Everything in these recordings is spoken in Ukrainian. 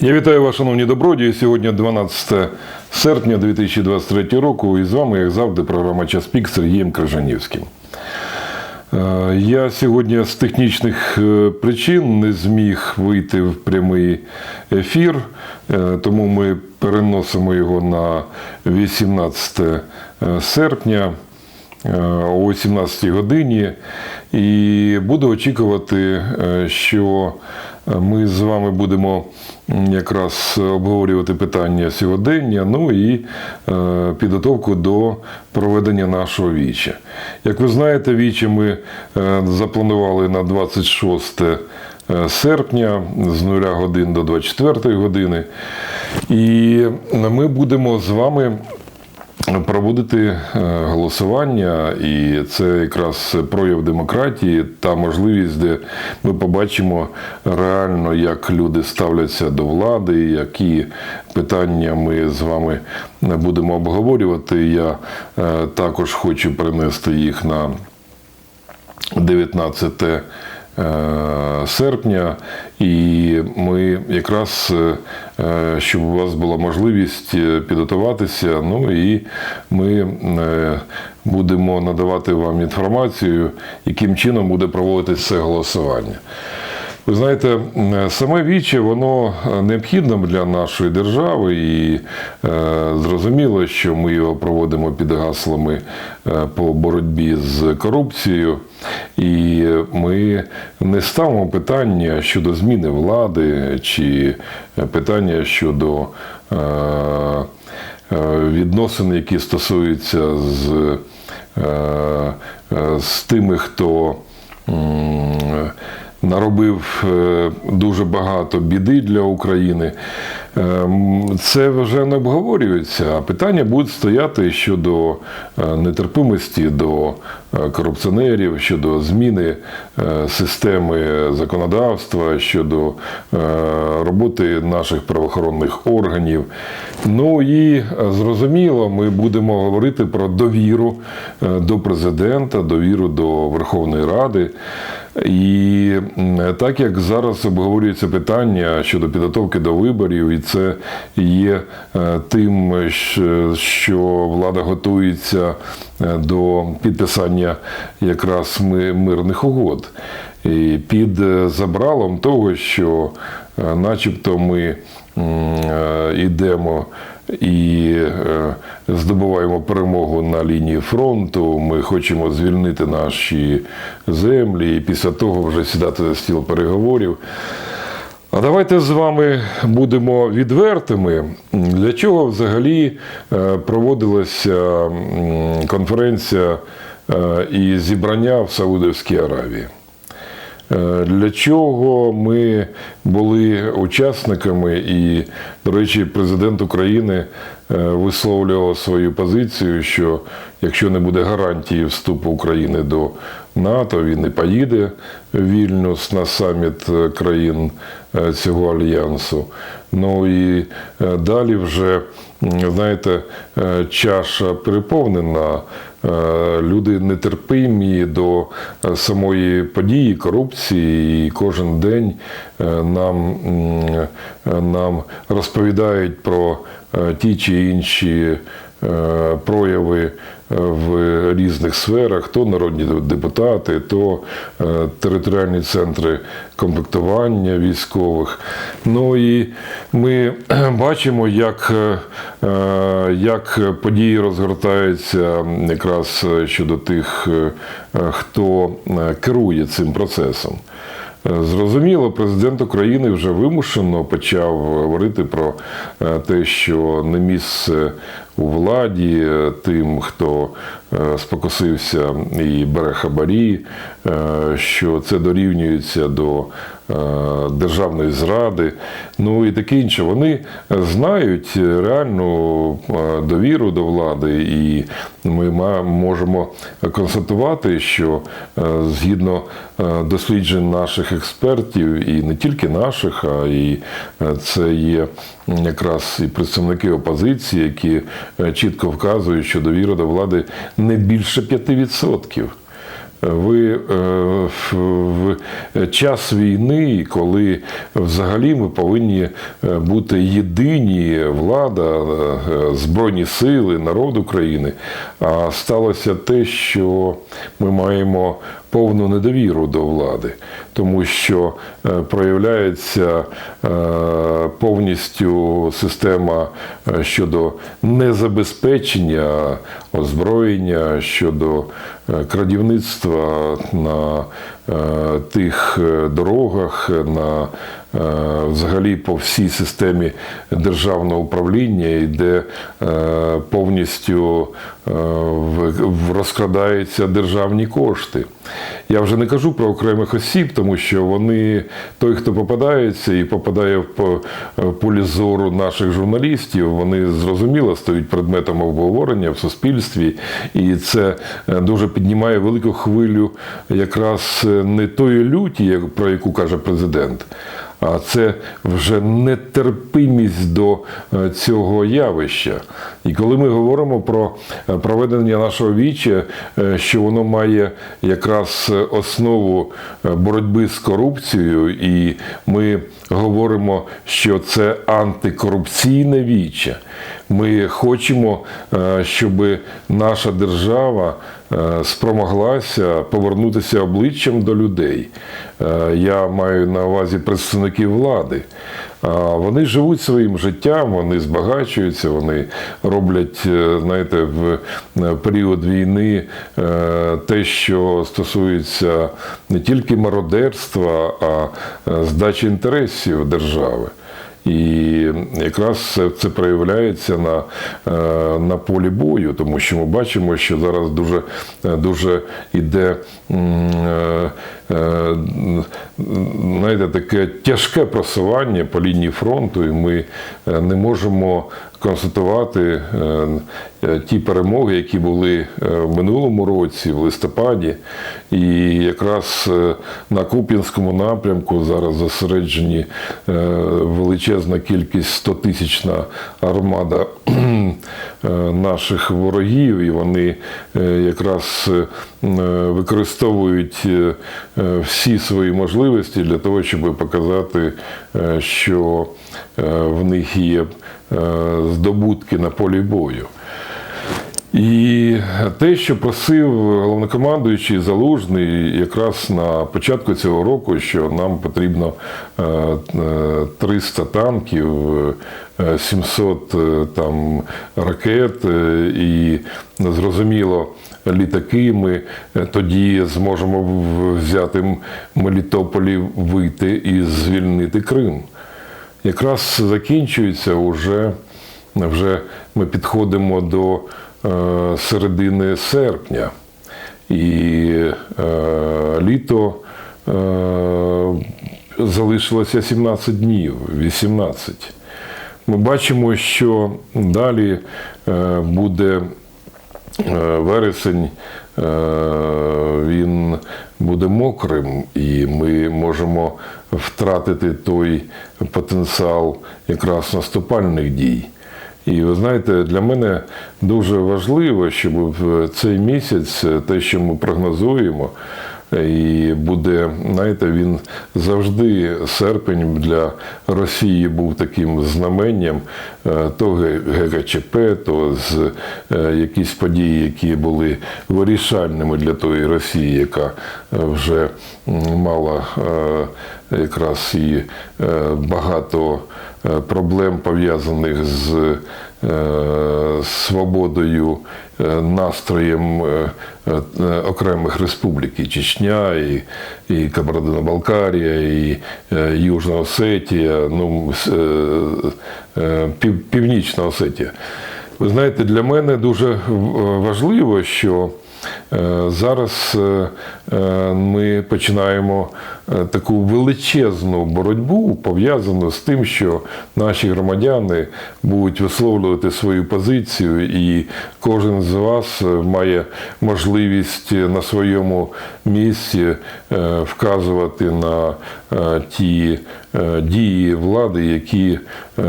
Я вітаю вас, шановні добродії. Сьогодні 12 серпня 2023 року. І з вами, як завжди, програма Час пік Сергієм Крижанівським. Е, Я сьогодні з технічних е, причин не зміг вийти в прямий ефір, е, тому ми переносимо його на 18 серпня о 18 годині. І буду очікувати, що ми з вами будемо якраз обговорювати питання сьогодення, ну і е, підготовку до проведення нашого віча. Як ви знаєте, віче ми е, запланували на 26 е, серпня з 0 годин до 24 години. І ми будемо з вами проводити е, голосування, і це якраз прояв демократії та можливість, де ми побачимо реально, як люди ставляться до влади, які питання ми з вами будемо обговорювати. Я е, також хочу перенести їх на 19 е, серпня, і ми якраз, е, щоб у вас була можливість е, підготуватися, ну і ми е, будемо надавати вам інформацію, яким чином буде проводитися це голосування. Ви знаєте, саме віче воно е, необхідне для нашої держави, і е, зрозуміло, що ми його проводимо під гаслами е, по боротьбі з корупцією, і ми не ставимо питання щодо зміни влади чи питання щодо е, е, відносин, які стосуються з, е, е, з тими, хто. Наробив е, дуже багато біди для України. Е, м, Це вже не обговорюється, а питання будуть стояти щодо е, нетерпимості до е, корупціонерів, щодо зміни е, системи законодавства, щодо роботи наших правоохоронних органів. Ну і зрозуміло, ми будемо говорити про довіру до президента, довіру до Верховної Ради. І так як зараз обговорюється питання щодо підготовки до виборів, і це є е, тим, що влада готується е, до підписання якраз мирних угод. І під е, забралом того, що начебто ми йдемо і здобуваємо перемогу на лінії фронту. Ми хочемо звільнити наші землі і після того вже сідати за стіл переговорів. А давайте з вами будемо відвертими. Для чого взагалі е, проводилася конференція е, і зібрання в Саудовській Аравії? Е, Для чого ми були учасниками, і, до речі, президент України висловлював свою позицію, що якщо не буде гарантії вступу України до НАТО, він не поїде в Вільнюс на саміт е, країн е, цього альянсу. Ну і е, далі вже, знаєте, чаша переповнена. Люди нетерпимі до самої події, корупції, і кожен день нам, нам розповідають про ті чи інші прояви в різних сферах, то народні депутати, то е, територіальні центри комплектування військових. Ну і ми бачимо, як, е, е, як події розгортаються якраз щодо тих, е, хто е, керує цим процесом. Е, Зрозуміло, президент України вже вимушено почав говорити про е, те, що не місце у владі е, тим, хто е, спокусився і бере хабарі, е, що це дорівнюється до державної зради, ну і таке інше. Вони знають реальну довіру до влади, і ми можемо констатувати, що згідно досліджень наших експертів, і не тільки наших, а і це є якраз і представники опозиції, які чітко вказують, що довіра до влади не більше 5%. ви е, в час війни, коли взагалі ми повинні е, бути єдині влада, е, Збройні сили, народ України, а сталося те, що ми маємо повну недовіру до влади, тому що е, проявляється е, повністю система е, щодо незабезпечення озброєння, щодо крадівництва на тих дорогах, на взагалі по всій системі державного управління, йде е, повністю е, розкрадаються державні кошти. Я вже не кажу про окремих осіб, тому що вони, той, хто попадається і попадає в полі зору наших журналістів, вони зрозуміло стають предметом обговорення в суспільстві, і це е, дуже піднімає велику хвилю якраз е, не тої люті, про яку каже президент. А це вже нетерпимість до е, цього явища. І коли ми говоримо про е, проведення нашого віча, е, що воно має якраз е, основу е, боротьби з корупцією, і ми говоримо, що це антикорупційне віче. Ми хочемо, е, щоб наша держава е, спромоглася повернутися обличчям до людей. Я маю на увазі представників влади. Вони живуть своїм життям, вони збагачуються, вони роблять, е, знаєте, в е, період війни е, те, що стосується не тільки мародерства, а здачі інтересів держави. І якраз це, проявляється на, е, на полі бою, тому що ми бачимо, що зараз дуже, е, дуже іде е, знаєте, таке тяжке просування по лінії фронту, і ми не можемо констатувати е, ті перемоги, які були е, в минулому році, в листопаді. І якраз е, на Куп'янському напрямку зараз зосереджені величезна кількість 100-тисячна армада наших ворогів, і вони е, якраз е, використовують е, е, всі свої можливості для того, щоб показати, е, що е, в них є е, здобутки на полі бою. І те, що просив головнокомандуючий Залужний якраз на початку цього року, що нам потрібно е, е, 300 танків, е, 700 е, там ракет, е, і зрозуміло, літаки ми е, тоді зможемо взяти Мелітополі, вийти і звільнити Крим. Якраз закінчується уже, вже ми підходимо до е, середини серпня. І е, літо е, залишилося 17 днів, 18. Ми бачимо, що далі е, буде е, вересень, е, він буде мокрим, і ми можемо втратити той потенціал якраз наступальних дій. І ви знаєте, для мене дуже важливо, щоб в цей місяць е, те, що ми прогнозуємо, і буде, знаєте, він завжди серпень для Росії був таким знаменням е, то ГКЧП, то з е, якісь події, які були вирішальними для тої Росії, яка е, вже мала якраз і багато проблем пов'язаних з свободою, настроєм е, е, окремих республік, і Чечня, і, і Кабардино-Балкарія, і е, Южна Осетія, ну, Північна Осетія. Ви знаєте, для мене дуже важливо, що зараз ми починаємо таку величезну боротьбу пов'язану з тим, що наші громадяни будуть висловлювати свою позицію, і кожен з вас е, має можливість на своєму місці е, вказувати на е, ті е, дії влади, які е,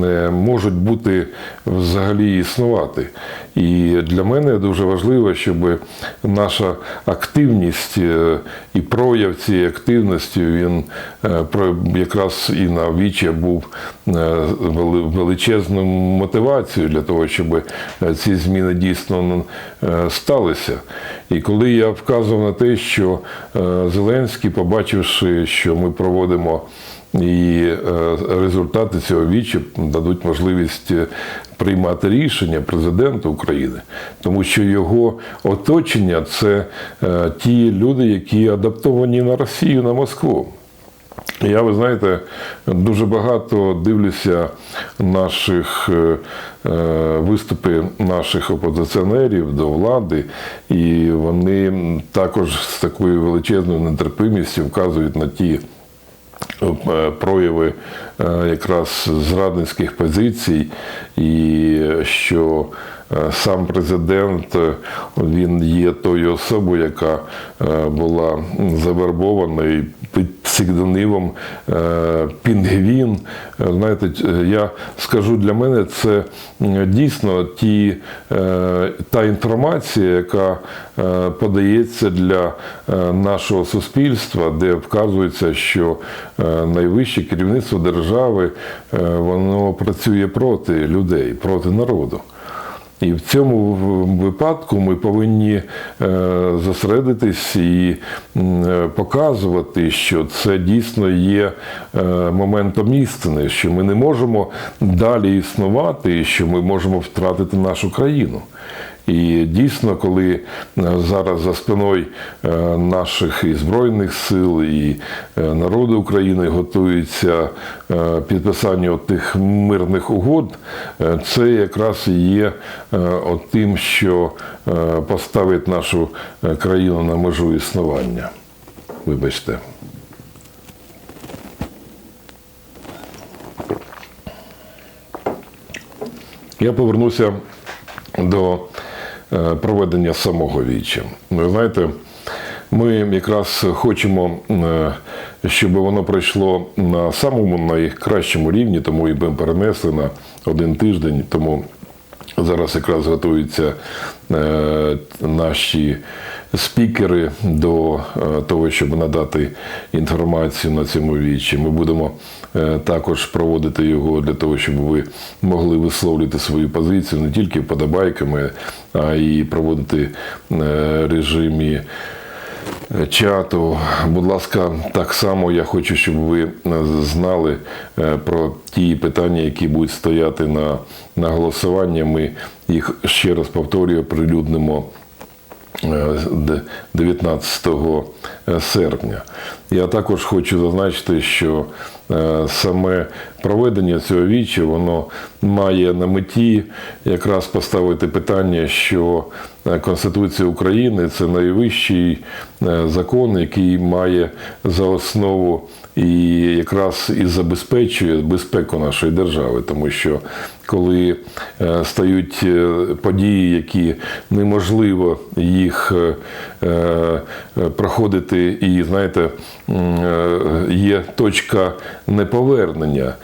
не можуть бути взагалі існувати. І для мене дуже важливо, щоб наша активність е, і прояв цієї активності він е, якраз і на Віче був величезним величезною мотивацією для того, щоб е, ці зміни дійсно е, сталися. І коли я вказував на те, що е, Зеленський, побачивши, що ми проводимо і е, результати цього вічі дадуть можливість е, приймати рішення президенту України, тому що його оточення це е, ті люди, які адаптовані на Росію, на Москву. Я, ви знаєте, дуже багато дивлюся наших виступи наших опозиціонерів до влади, і вони також з такою величезною нетерпимістю вказують на ті прояви е, якраз зрадницьких позицій, і що е, сам президент е, він є тою особою, яка е, була завербована під псевдонімом е, Пінгвін. Е, Знаєте, е, я скажу для мене, це дійсно ті, е, та інформація, яка е, подається для е, нашого суспільства, де вказується, що е, найвище керівництво держави е, воно працює проти людей, проти народу. І в цьому випадку ми повинні е, зосередитись і е, показувати, що це дійсно є е, моментом істини, що ми не можемо далі існувати, і що ми можемо втратити нашу країну. І дійсно, коли е, зараз за спиною е, наших і збройних сил і е, народу України готується підписання тих мирних угод, це якраз і є тим, що поставить нашу країну на межу існування. Вибачте. Я повернуся до проведення самого віччя. Ви знаєте, ми якраз хочемо, е, щоб воно пройшло на самому найкращому рівні, тому і будемо перенесли на один тиждень. Тому зараз якраз готуються е, наші спікери до е, того, щоб надати інформацію на цьому вічі. Ми будемо е, також проводити його для того, щоб ви могли висловлювати свою позицію не тільки вподобайками, а й проводити е, режимі чату. Будь ласка, так само я хочу, щоб ви знали про ті питання, які будуть стояти на, на голосування. Ми їх ще раз повторюю, оприлюднимо. Е, д- 19 серпня. Я також хочу зазначити, що е, саме проведення цього віча воно має на меті якраз поставити питання, що е, Конституція України це найвищий е, закон, який має за основу і якраз і забезпечує безпеку нашої держави, тому що коли е, стають події, які неможливо їх проходити, і знаєте, є точка неповернення.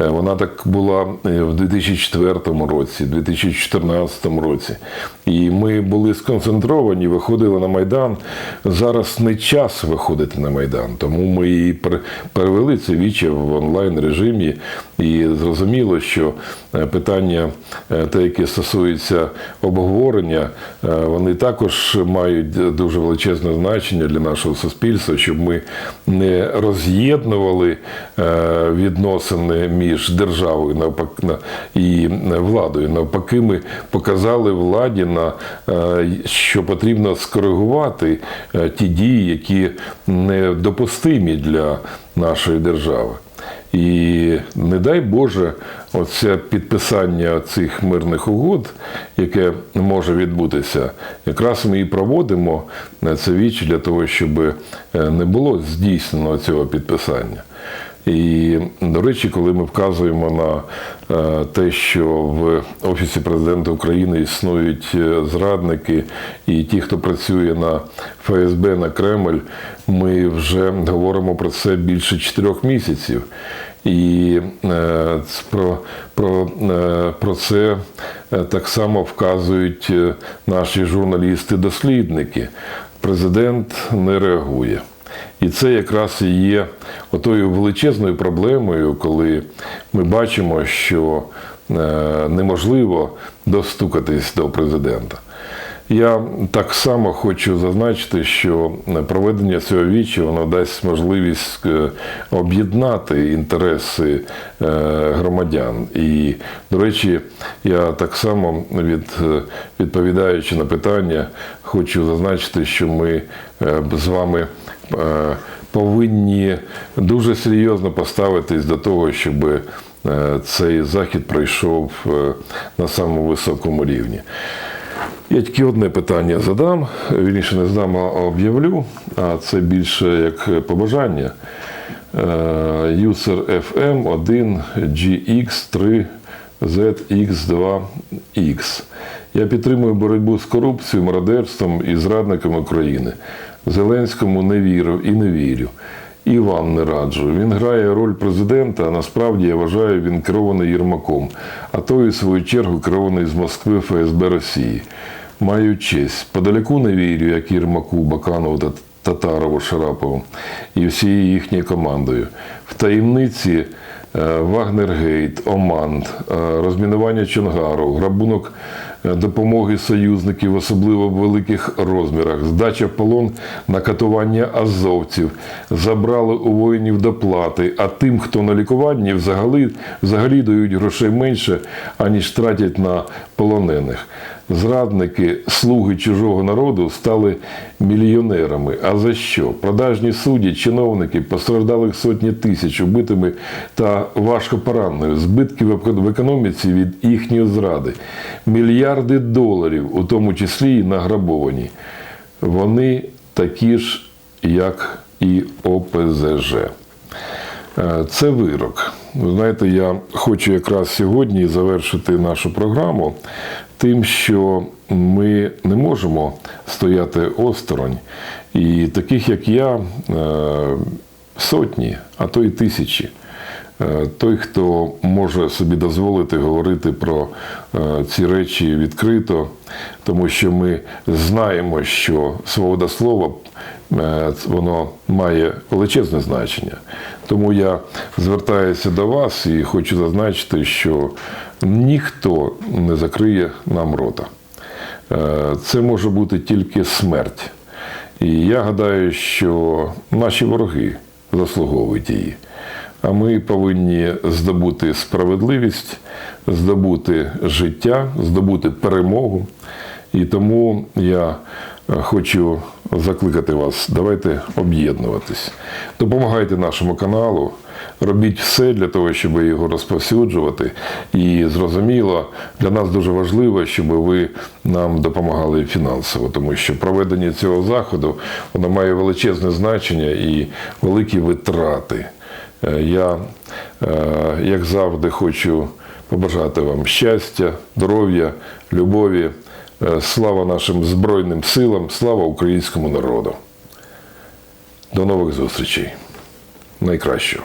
Е, Вона так була е, в 2004 році, 2014 році. І ми були сконцентровані, виходили на Майдан. Зараз не час виходити на Майдан, тому ми і перевели це віче в онлайн режимі. І зрозуміло, що е, питання, те, яке стосується обговорення, вони також мають дуже величезне значення для нашого суспільства, щоб ми не роз'єднували відносини між державою навпак- на- і владою. Навпаки, ми показали владі, на, е, що потрібно скоригувати е, ті дії, які недопустимі для нашої держави. І не дай Боже, оце підписання цих мирних угод, яке може відбутися, якраз ми і проводимо це віч для того, щоб е, не було здійснено цього підписання. І, до речі, коли ми вказуємо на е, те, що в Офісі президента України існують е, зрадники і ті, хто працює на ФСБ, на Кремль, ми вже говоримо про це більше чотирьох місяців. І е, про, про, про це так само вказують наші журналісти-дослідники. Президент не реагує. І це якраз і є отою величезною проблемою, коли ми бачимо, що е, неможливо достукатись до президента. Я так само хочу зазначити, що проведення цього вічі воно дасть можливість е, об'єднати інтереси е, громадян. І, до речі, я так само від, відповідаючи на питання, хочу зазначити, що ми з вами повинні дуже серйозно поставитись до того, щоб е, цей захід пройшов е, на самому високому рівні. Я тільки одне питання задам, вірніше не задам, а об'явлю, а це більше як побажання. Е, User FM 1 GX3 ZX2X. Я підтримую боротьбу з корупцією, мародерством і зрадниками України. Зеленському не вірив і не вірю. І вам не раджу. Він грає роль президента, а насправді я вважаю, він керований Єрмаком, а той, у свою чергу, керований з Москви ФСБ Росії. Маю честь. Подалеку не вірю, як Єрмаку, Баканову та Татарову, Шарапову і всією їхньою командою. В таємниці е, Вагнергейт, Оманд, е, розмінування Чонгару, грабунок допомоги союзників, особливо в великих розмірах, здача в полон на катування азовців, забрали у воїнів доплати, а тим, хто на лікуванні, взагалі, взагалі дають грошей менше, аніж тратять на полонених. Зрадники, слуги чужого народу стали мільйонерами. А за що? Продажні судді, чиновники, постраждалих сотні тисяч убитими та важко пораненими, збитки в економіці від їхньої зради, мільярди доларів, у тому числі і награбовані. Вони такі ж, як і ОПЗЖ. Е, Це вирок. Ви знаєте, я хочу якраз сьогодні завершити нашу програму тим, що ми не можемо стояти осторонь. І таких, як я, е, сотні, а то й тисячі. Е, Той, хто може собі дозволити говорити про е, ці речі відкрито, тому що ми знаємо, що свобода слова воно має величезне значення. Тому я звертаюся до вас і хочу зазначити, що ніхто не закриє нам рота. Е, Це може бути тільки смерть. І я гадаю, що наші вороги заслуговують її. А ми повинні здобути справедливість, здобути життя, здобути перемогу. І тому я хочу закликати вас, давайте об'єднуватись. Допомагайте нашому каналу, робіть все для того, щоб його розповсюджувати. І зрозуміло, для нас дуже важливо, щоб ви нам допомагали фінансово, тому що проведення цього заходу воно має величезне значення і великі витрати. Е, Я, е, як завжди, хочу побажати вам щастя, здоров'я, любові, слава нашим Збройним силам, слава українському народу. До нових зустрічей. Найкращого.